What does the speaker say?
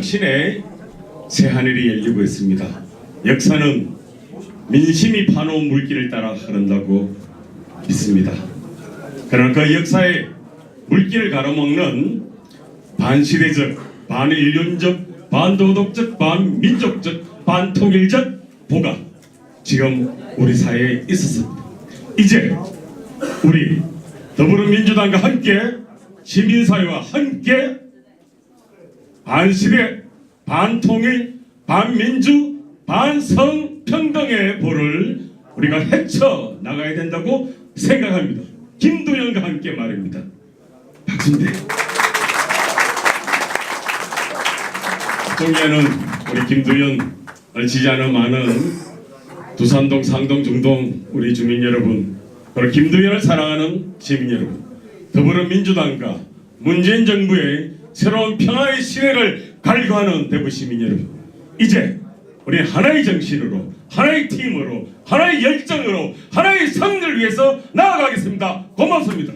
혁신의 새하늘이 열리고 있습니다. 역사는 민심이 파놓은 물길을 따라 흐른다고 믿습니다. 그러나 그 역사의 물길을 가로막는 반시대적, 반인륜적, 반도덕적, 반민족적, 반통일적 보가 지금 우리 사회에 있었습니다. 이제 우리 더불어민주당과 함께 시민사회와 함께 반시대, 반통일, 반민주, 반성평등의 보를 우리가 헤쳐 나가야 된다고 생각합니다. 김도영과 함께 말입니다. 박순대. 동에는 우리 김두현을 지지하는 많은 두산동, 상동, 중동 우리 주민 여러분, 그리고 김두현을 사랑하는 시민 여러분, 더불어민주당과 문재인 정부의 새로운 평화의 시대를 갈구하는 대구 시민 여러분, 이제 우리 하나의 정신으로, 하나의 팀으로, 하나의 열정으로, 하나의 성을 위해서 나아가겠습니다. 고맙습니다.